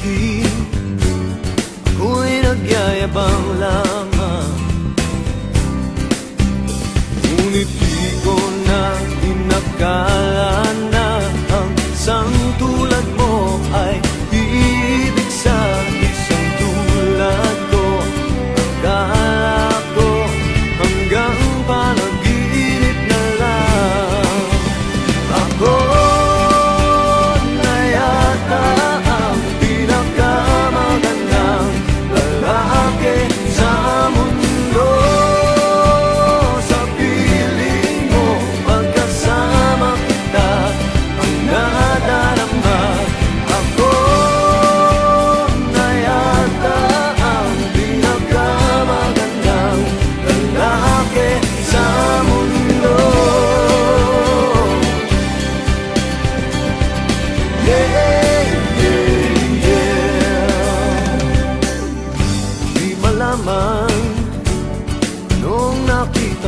sabihin Ako'y nagyayabang lamang. Ngunit di ko na inakala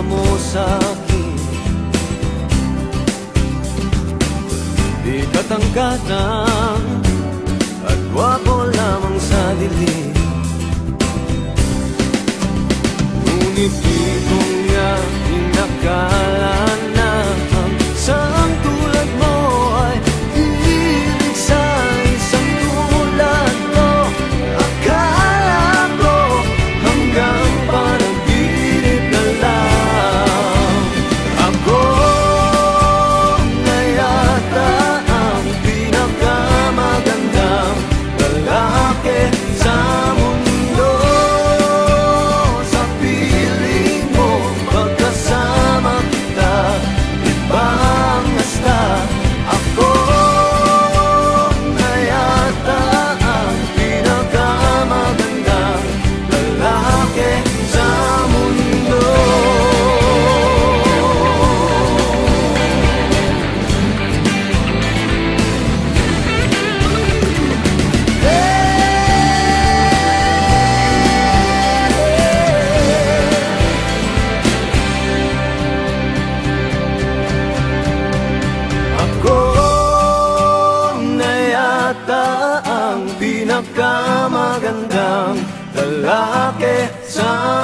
mo sa akin. Di katanggana Rocket Sun.